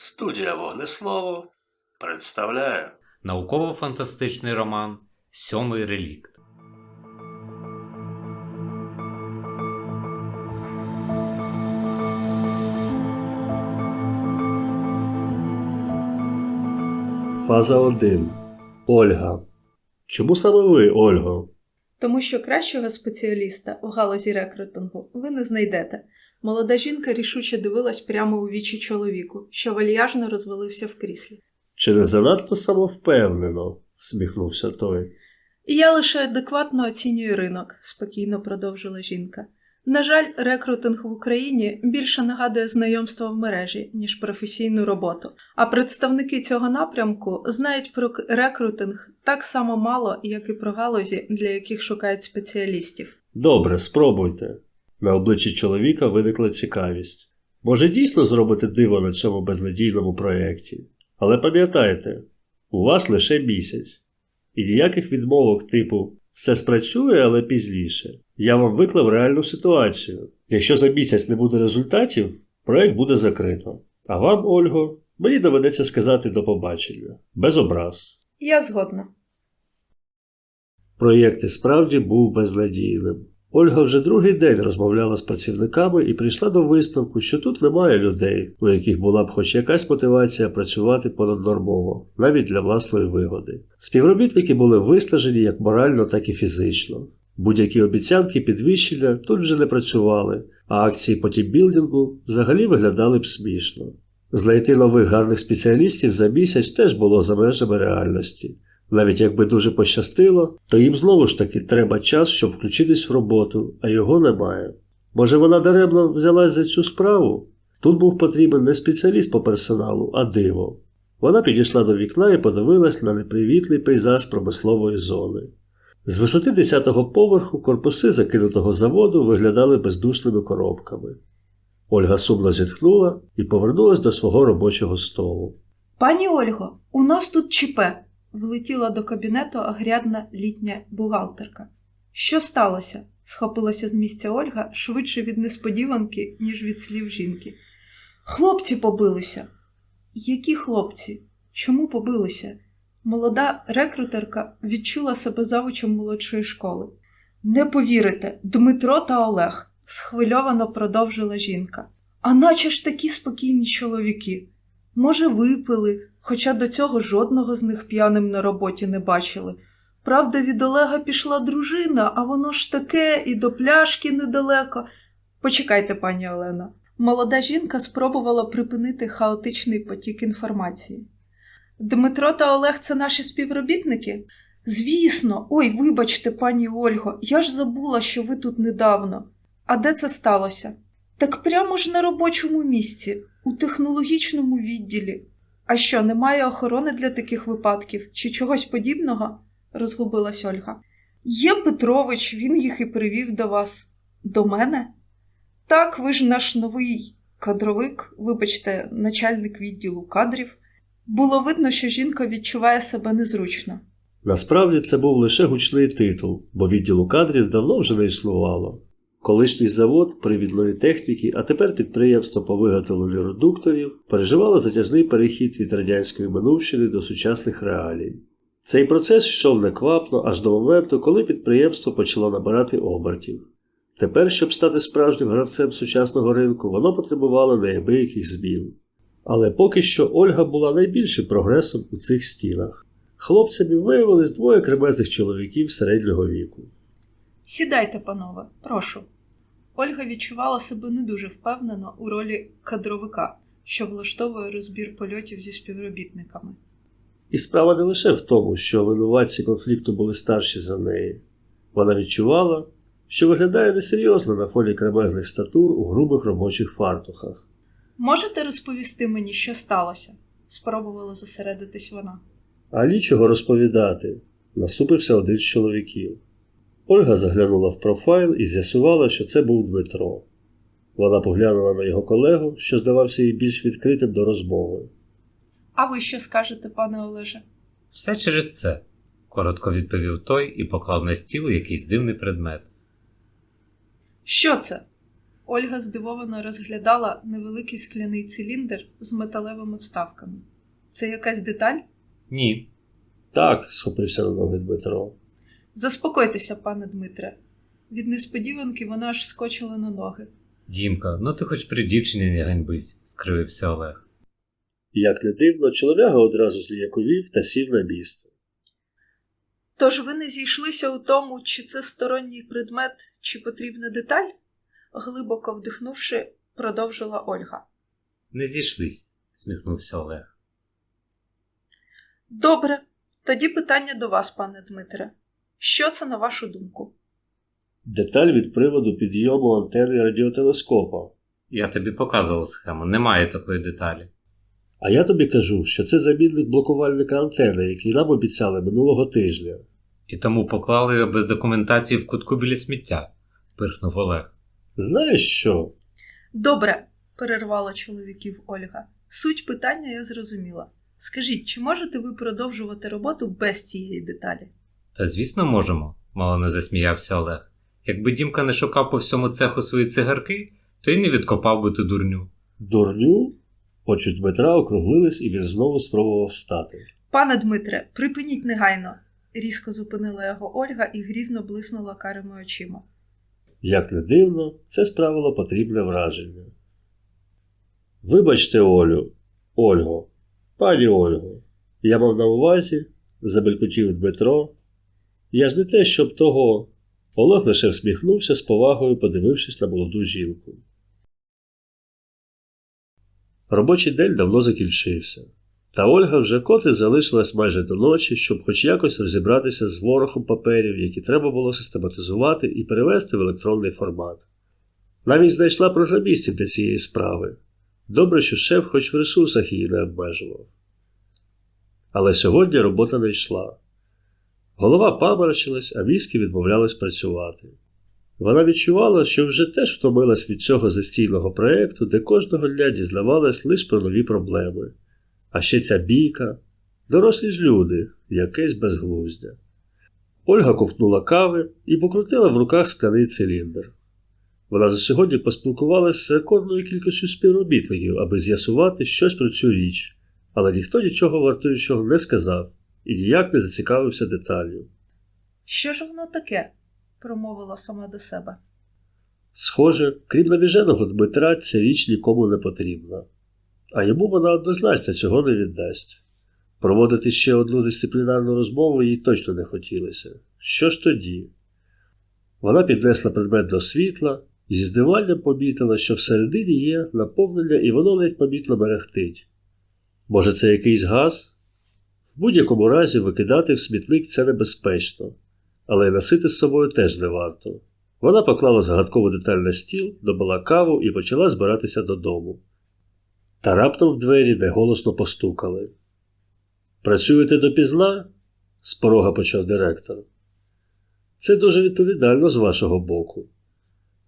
Студія Вогнеслово представляє Науково-фантастичний роман Сьомий релікт. Фаза 1. Ольга. Чому саме ви, Ольго? Тому що кращого спеціаліста в галузі рекрутингу ви не знайдете. Молода жінка рішуче дивилась прямо у вічі чоловіку, що вальяжно розвалився в кріслі. Чи не занадто самовпевнено? всміхнувся той. Я лише адекватно оцінюю ринок, спокійно продовжила жінка. На жаль, рекрутинг в Україні більше нагадує знайомство в мережі, ніж професійну роботу. А представники цього напрямку знають про рекрутинг так само мало, як і про галузі, для яких шукають спеціалістів. Добре, спробуйте. На обличчі чоловіка виникла цікавість. Може, дійсно зробити диво на цьому безнадійному проєкті. Але пам'ятайте, у вас лише місяць. І ніяких відмовок типу все спрацює, але пізніше. Я вам виклав реальну ситуацію. Якщо за місяць не буде результатів, проєкт буде закрито. А вам, Ольго, мені доведеться сказати до побачення. Без образ. Я згодна. Проєкт і справді був безнадійним. Ольга вже другий день розмовляла з працівниками і прийшла до висновку, що тут немає людей, у яких була б хоч якась мотивація працювати понаднормово, навіть для власної вигоди. Співробітники були виснажені як морально, так і фізично. Будь-які обіцянки підвищення тут вже не працювали, а акції по тімбілдингу взагалі виглядали б смішно. Знайти нових гарних спеціалістів за місяць теж було за межами реальності. Навіть якби дуже пощастило, то їм знову ж таки треба час, щоб включитись в роботу, а його немає. Може, вона даремно взялась за цю справу? Тут був потрібен не спеціаліст по персоналу, а диво. Вона підійшла до вікна і подивилась на непривітний пейзаж промислової зони. З висоти 10-го поверху корпуси закинутого заводу виглядали бездушними коробками. Ольга сумно зітхнула і повернулась до свого робочого столу. Пані Ольго, у нас тут ЧП. Влетіла до кабінету огрядна літня бухгалтерка. Що сталося? схопилася з місця Ольга швидше від несподіванки, ніж від слів жінки. Хлопці побилися. Які хлопці? Чому побилися? Молода рекрутерка відчула себе завучем молодшої школи. Не повірите, Дмитро та Олег, схвильовано продовжила жінка. А наче ж такі спокійні чоловіки. Може, випили, хоча до цього жодного з них п'яним на роботі не бачили. Правда, від Олега пішла дружина, а воно ж таке і до пляшки недалеко. Почекайте, пані Олена. Молода жінка спробувала припинити хаотичний потік інформації. Дмитро та Олег це наші співробітники? Звісно, ой, вибачте, пані Ольго, я ж забула, що ви тут недавно. А де це сталося? Так прямо ж на робочому місці, у технологічному відділі. А що, немає охорони для таких випадків чи чогось подібного? розгубилась Ольга. Є Петрович, він їх і привів до вас. До мене? Так, ви ж наш новий кадровик, вибачте, начальник відділу кадрів. Було видно, що жінка відчуває себе незручно. Насправді це був лише гучний титул, бо відділу кадрів давно вже не існувало. Колишній завод привідної техніки, а тепер підприємство по виготовленню редукторів переживало затяжний перехід від радянської минувщини до сучасних реалій. Цей процес йшов неквапно аж до моменту, коли підприємство почало набирати обертів. Тепер, щоб стати справжнім гравцем сучасного ринку, воно потребувало неабияких змін. Але поки що Ольга була найбільшим прогресом у цих стінах. Хлопцями виявились двоє кремезних чоловіків середнього віку. Сідайте, панове, прошу. Ольга відчувала себе не дуже впевнено у ролі кадровика, що влаштовує розбір польотів зі співробітниками. І справа не лише в тому, що винуватці конфлікту були старші за неї. Вона відчувала, що виглядає несерйозно на фоні кремезних статур у грубих робочих фартухах. Можете розповісти мені, що сталося? спробувала зосередитись вона. А нічого розповідати, насупився один з чоловіків. Ольга заглянула в профайл і з'ясувала, що це був Дмитро. Вона поглянула на його колегу, що здавався їй більш відкритим до розмови. А ви що скажете, пане Олеже? Все через це, коротко відповів той і поклав на стіл якийсь дивний предмет. Що це? Ольга здивовано розглядала невеликий скляний циліндр з металевими вставками. Це якась деталь? Ні. Так, схопився на ноги Дмитро. Заспокойтеся, пане Дмитре. Від несподіванки вона аж скочила на ноги. Дімка, ну ти хоч при дівчині не ганьбись, скривився Олег. Як не дивно, чолов'яга одразу зліяковів та сів на місце. Тож ви не зійшлися у тому, чи це сторонній предмет, чи потрібна деталь? глибоко вдихнувши, продовжила Ольга. Не зійшлись, сміхнувся Олег. Добре, тоді питання до вас, пане Дмитре. Що це на вашу думку? Деталь від приводу підйому антени радіотелескопа. Я тобі показував схему, немає такої деталі. А я тобі кажу, що це замінник блокувальника антени, який нам обіцяли минулого тижня. І тому поклали його без документації в кутку біля сміття, пирхнув Олег. Знаєш що? Добре, перервала чоловіків Ольга. Суть питання я зрозуміла. Скажіть, чи можете ви продовжувати роботу без цієї деталі? Та звісно, можемо, мало не засміявся Олег. Якби Дімка не шукав по всьому цеху свої цигарки, то й не відкопав би ту дурню. Дурню? Очі Дмитра округлились, і він знову спробував встати. Пане Дмитре, припиніть негайно, різко зупинила його Ольга і грізно блиснула карими очима. Як не дивно, це справило потрібне враження. Вибачте, Олю, Ольго, пані Ольго, я мав на увазі, забелькотів Дмитро. Я ж не те, щоб того. Олег лише всміхнувся з повагою, подивившись на молоду жінку. Робочий день давно закінчився, та Ольга вже коти залишилась майже до ночі, щоб хоч якось розібратися з ворохом паперів, які треба було систематизувати і перевести в електронний формат. Навіть знайшла програмістів для цієї справи. Добре, що шеф хоч в ресурсах її не обмежував. Але сьогодні робота не йшла. Голова паморочилась, а віскі відмовлялась працювати. Вона відчувала, що вже теж втомилась від цього застійного проєкту, де кожного дня дізнавалась лише про нові проблеми. А ще ця бійка, дорослі ж люди, якесь безглуздя. Ольга ковтнула кави і покрутила в руках скляний циліндр. Вона за сьогодні поспілкувалася з рекордною кількістю співробітників, аби з'ясувати щось про цю річ, але ніхто нічого вартуючого не сказав і ніяк не зацікавився деталлю. Що ж воно таке? промовила сама до себе. Схоже, крім навіженого Дмитра, ця річ нікому не потрібна, а йому вона однозначно цього не віддасть. Проводити ще одну дисциплінарну розмову їй точно не хотілося. Що ж тоді? Вона піднесла предмет до світла і зі здиванням помітила, що всередині є наповнення, і воно ледь помітно мерехтить. Може, це якийсь газ? В будь-якому разі викидати в смітник це небезпечно, але й носити з собою теж не варто. Вона поклала загадкову деталь на стіл, добила каву і почала збиратися додому. Та раптом в двері неголосно постукали. Працюєте допізна? з порога почав директор. Це дуже відповідально з вашого боку.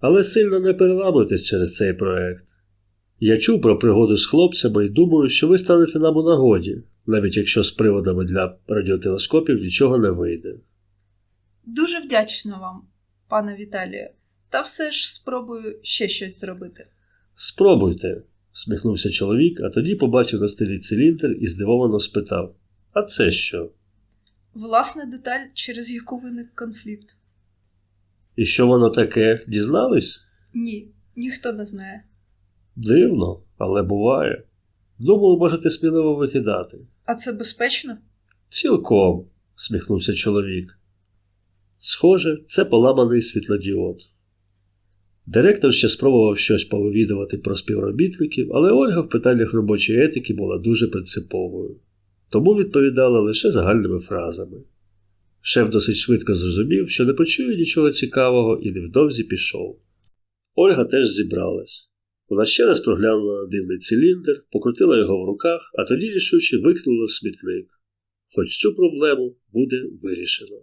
Але сильно не переламуйтесь через цей проект. Я чув про пригоду з хлопцями і думаю, що ви станете нам у нагоді, навіть якщо з приводами для радіотелескопів нічого не вийде. Дуже вдячна вам, пане Віталію, та все ж спробую ще щось зробити. Спробуйте, сміхнувся чоловік, а тоді побачив на столі циліндр і здивовано спитав: А це що? Власне, деталь, через яку виник конфлікт. І що воно таке? Дізнались? Ні, ніхто не знає. Дивно, але буває. Думаю, можете сміливо викидати. А це безпечно? Цілком, сміхнувся чоловік. Схоже, це поламаний світлодіод. Директор ще спробував щось повивідувати про співробітників, але Ольга в питаннях робочої етики була дуже принциповою, тому відповідала лише загальними фразами. Шеф досить швидко зрозумів, що не почує нічого цікавого і невдовзі пішов. Ольга теж зібралась. Вона ще раз проглянула на дивний циліндр, покрутила його в руках, а тоді рішуче викинула в смітник. Хоч цю проблему буде вирішено.